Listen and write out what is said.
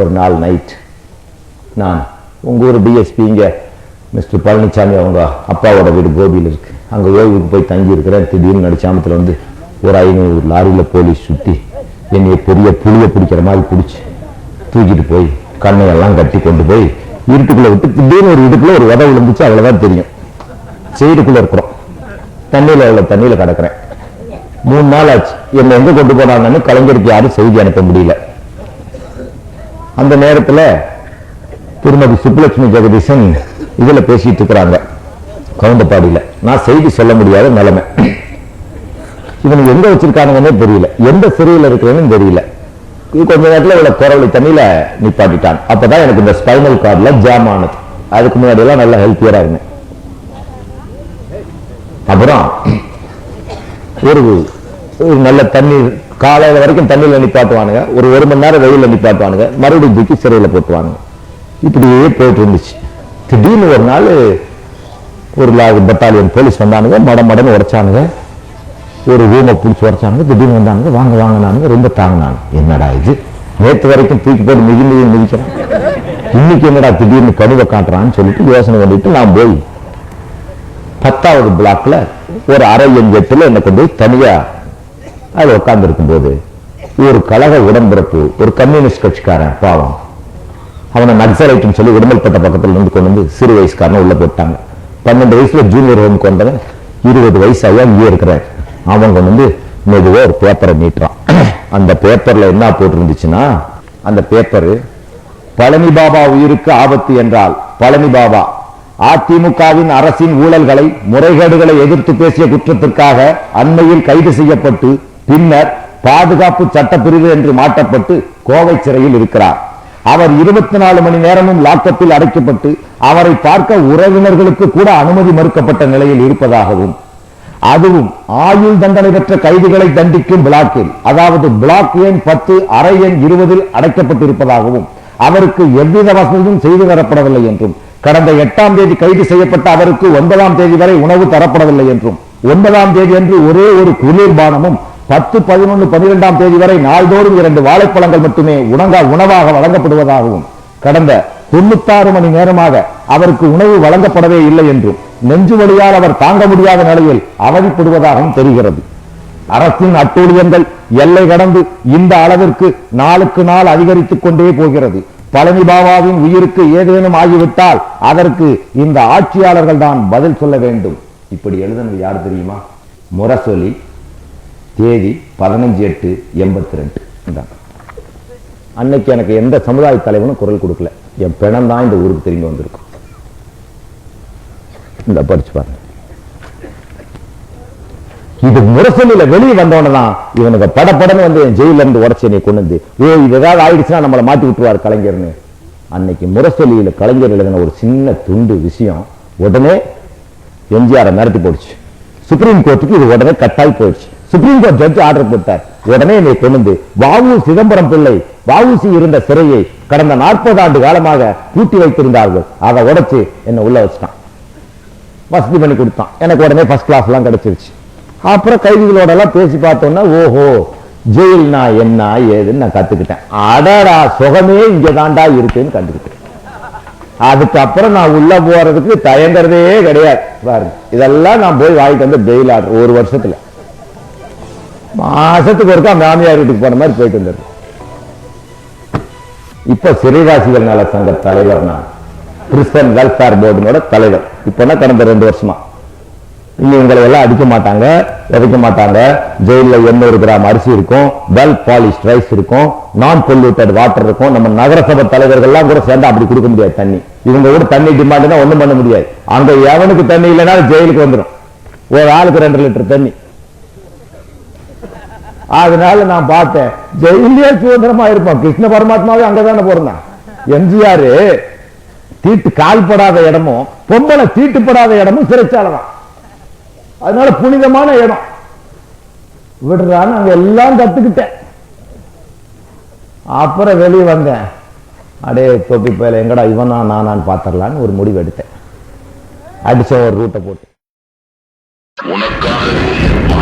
ஒரு நாள் நைட் நான் உங்கள் ஊர் டிஎஸ்பி இங்கே மிஸ்டர் பழனிசாமி அவங்க அப்பாவோட வீடு கோபியில் இருக்கு. அங்கே ஓய்வுக்கு போய் தங்கி இருக்கிறேன் திடீர்னு நடிச்சாமத்தில் வந்து ஒரு ஐநூறு லாரியில் போலீஸ் சுற்றி என்னைய பெரிய புளியை பிடிக்கிற மாதிரி பிடிச்சி தூக்கிட்டு போய் கண்ணையெல்லாம் கட்டி கொண்டு போய் இருட்டுக்குள்ளே விட்டு திடீர்னு ஒரு இடுக்குள்ள ஒரு உதவி விழுந்துச்சு அவ்வளோதான் தெரியும். செய்துக்குள்ளே இருக்கிறோம். தண்ணியில் அவ்வளோ தண்ணியில் கிடக்கிறேன். மூணு நாள் ஆச்சு. என்னை எங்கே கொண்டு போனாங்கன்னு கலைஞருக்கு யாரும் செய்தி அனுப்ப முடியல. அந்த நேரத்துல திருமதி சுப்புலட்சுமி ஜெகதீசன் இதுல பேசிட்டு இருக்கிறாங்க கவுண்டப்பாடியில நான் செய்தி சொல்ல முடியாத நிலைமை. இவனுக்கு எங்க வச்சிருக்கானுங்கன்னே தெரியல. எந்த சிறையில் இருக்கிறேன்னு தெரியல. இது கொஞ்ச நேரத்துல இவ்வளவு குறவழி தண்ணியில நிப்பாட்டிட்டான். அப்பதான் எனக்கு இந்த ஸ்பைனல் கார்டில் ஜாம் ஆனது. அதுக்கு முன்னாடி எல்லாம் நல்லா ஹெல்த்தியராக இருந்தேன். அப்புறம் ஒரு நல்ல தண்ணீர் காலையில் வரைக்கும் தண்ணியில் நிப்பாட்டுவானுங்க. ஒரு ஒரு மணி நேரம் வெயிலில் நிப்பாட்டுவானுங்க. மறுபடியும் தூக்கி சிறையில் போட்டுவானுங்க இப்படியே போயிட்டு இருந்துச்சு திடீர்னு ஒரு நாள் ஒரு பட்டாலியன் போலீஸ் வந்தானுங்க. மட மடன்னு உடைச்சானுங்க. ஒரு ரூமை பிடிச்சி உடைச்சானுங்க. திடீர்னு வந்தானுங்க. வாங்க வாங்கினானுங்க. ரொம்ப தாங்கினாங்க என்னடா இது? நேற்று வரைக்கும் தூக்கி போட்டு மிதி மிதி மிதிக்கிறேன். இன்னைக்கு என்னடா திடீர்னு கனிவை காட்டுறான்னு சொல்லிட்டு யோசனை பண்ணிட்டு நான் போய் பத்தாவது பிளாக்ல ஒரு அரை எங்கத்துல என்னை கொண்டு போய் தனியா அது உட்கார்ந்து இருக்கும்போது ஒரு கழக உடன்பிறப்பு ஒரு கம்யூனிஸ்ட் கட்சிக்காரன் பாவம். அவனை நக்சலைட்னு சொல்லி உடம்பல்பட்ட பக்கத்துல இருந்து கொண்டு வந்து சிறு வயசுக்காரன உள்ள போட்டாங்க பன்னெண்டு வயசுல ஜூனியர் ஹோம் கொண்டவன் இருபது வயசு ஐயா இங்கே இருக்கிறார். அவன் கொண்டு வந்து மெதுவாக ஒரு பேப்பரை நீட்டுறான். அந்த பேப்பர்ல என்ன போட்டிருந்துச்சுன்னா அந்த பேப்பரு பழனி பாபா உயிருக்கு ஆபத்து என்றால் பழனி பாபா அதிமுகவின் அரசின் ஊழல்களை முறைகேடுகளை எதிர்த்து பேசிய குற்றத்திற்காக அண்மையில் கைது செய்யப்பட்டு பின்னர் பாதுகாப்பு சட்டப்பிரிவு என்று மாற்றப்பட்டு கோவை சிறையில் இருக்கிறார். அவர் இருபத்தி நாலு மணி நேரமும் லாக்கப்பில் அடைக்கப்பட்டு அவரை பார்க்க உறவினர்களுக்கு கூட அனுமதி மறுக்கப்பட்ட நிலையில் இருப்பதாகவும் அதுவும் ஆயுள் தண்டனை பெற்ற கைதிகளை தண்டிக்கும் பிளாக்கில் அதாவது பிளாக் எண் பத்து அரை எண் இருபதில் அடைக்கப்பட்டிருப்பதாகவும் அவருக்கு எவ்வித வசதியும் செய்து தரப்படவில்லை என்றும் கடந்த எட்டாம் தேதி கைது செய்யப்பட்ட அவருக்கு ஒன்பதாம் தேதி வரை உணவு தரப்படவில்லை என்றும் ஒன்பதாம் தேதி அன்று ஒரே ஒரு குளிர்பானமும் பத்து பதினொன்று பனிரெண்டாம் தேதி வரை நாள்தோறும் இரண்டு வாழைப்பழங்கள் மட்டுமே உணங்க உணவாக வழங்கப்படுவதாகவும் கடந்த தொண்ணூத்தாறு மணி நேரமாக அவருக்கு உணவு வழங்கப்படவே இல்லை என்றும் நெஞ்சு வழியால் அவர் தாங்க முடியாத நிலையில் அவதிப்படுவதாகவும் தெரிகிறது. அரசின் அட்டூழியங்கள் எல்லை கடந்து இந்த அளவிற்கு நாளுக்கு நாள் அதிகரித்துக் கொண்டே போகிறது. பழனி பாபாவின் உயிருக்கு ஏதேனும் ஆகிவிட்டால் அதற்கு இந்த ஆட்சியாளர்கள் தான் பதில் சொல்ல வேண்டும். இப்படி எழுதுனது யார் தெரியுமா? முரசொலி தேதி பதினஞ்சு எட்டு எண்பத்தி ரெண்டு அன்னைக்கு எனக்கு எந்த சமுதாய தலைவனும் குரல் கொடுக்கல. என் பிணம் தான் இந்த ஊருக்கு திரும்பி வந்திருக்கும். இந்த படிச்சு பாருங்க. இது முரசொலியில வெளியே வந்தவன தான் இவனுக்கு படப்படன்னு வந்து என் ஜெயில இருந்து உடச்சி என்னை கொண்டு வந்து ஓ இது ஏதாவது ஆயிடுச்சுன்னா நம்மளை மாட்டி விட்டுருவார் கலைஞர்னு. அன்னைக்கு முரசொலியில கலைஞர் எழுதின ஒரு சின்ன துண்டு விஷயம் உடனே எம்ஜிஆரை மிரட்டி போடுச்சு. சுப்ரீம் கோர்ட்டுக்கு இது உடனே கட்டாய் போயிடுச்சு. சுப்ரீம் கோர்ட் ஜட்ஜ் ஆர்டர் போட்டார். உடனே என்னை கொண்டு வாவு சிதம்பரம் பிள்ளை வாவுசி இருந்த சிறையை கடந்த நாற்பது ஆண்டு காலமாக பூட்டி வைத்திருந்தார்கள். அதை உடைச்சு என்ன உள்ள வச்சுட்டான். வசதி பண்ணி கொடுத்தான். எனக்கு உடனே ஃபர்ஸ்ட் கிளாஸ் எல்லாம் கிடைச்சிருச்சு. அப்புறம் கைதிகளோட எல்லாம் பேசி பார்த்தோம்னா ஓஹோ ஜெயில்னா என்ன ஏதுன்னு நான் கத்துக்கிட்டேன். அடடா சுகமே இங்க தாண்டா இருக்குன்னு கண்டுக்கிட்டேன் அதுக்கப்புறம் நான் உள்ள போறதுக்கு தயங்குறதே கிடையாது. பாருங்க இதெல்லாம் நான் போய் வாங்கிட்டு வந்து ஜெயில் ஆர்டர் ஒரு வருஷத்துல. மாசத்துக்கு ஒருக்கா மாமியார் வீட்டுக்கு போன மாதிரி போயிட்டு வந்துடுது இப்ப சிறைவாசிகள் நல சங்க தலைவர் நான் கிறிஸ்தன் வெல்ஃபேர் போர்டினோட தலைவர். இப்ப கடந்த ரெண்டு வருஷமா? இங்க எங்களை எல்லாம் அடிக்க மாட்டாங்க எதைக்க மாட்டாங்க? ஜெயில எண்ணூறு கிராம் அரிசி இருக்கும் வெல் பாலிஷ் ரைஸ் இருக்கும் நான் பொல்யூட்டட் வாட்டர் இருக்கும். நம்ம நகரசபை தலைவர்கள் எல்லாம் கூட சேர்ந்து அப்படி கொடுக்க முடியாது தண்ணி. இவங்க கூட தண்ணி டிமாண்ட் ஒண்ணும் பண்ண முடியாது. அங்க எவனுக்கு தண்ணி இல்லைனாலும் ஜெயிலுக்கு வந்துடும் ஒரு ஆளுக்கு ரெண்டு லிட்டர் தண்ணி. அதனால நான் பார்த்தேன். ஜெயிலே சுதந்திரமா இருப்போம். கிருஷ்ண பரமாத்மாவே அங்கதானே பிறந்தான் எம்ஜிஆர் தீட்டு கால்படாத இடமும் பொம்பளை தீட்டுப்படாத இடமும் சிறைச்சாலை தான் அதனால புனிதமான இடம். விடுறான்னு அங்க எல்லாம் கத்துக்கிட்டேன் அப்புறம் வெளியே வந்தேன். அடே தொப்பி பயில. எங்கடா இவனா நானான்னு பாத்திரலான்னு ஒரு முடிவு எடுத்தேன். அடிச்ச ஒரு ரூட்டை போட்டு. உனக்காக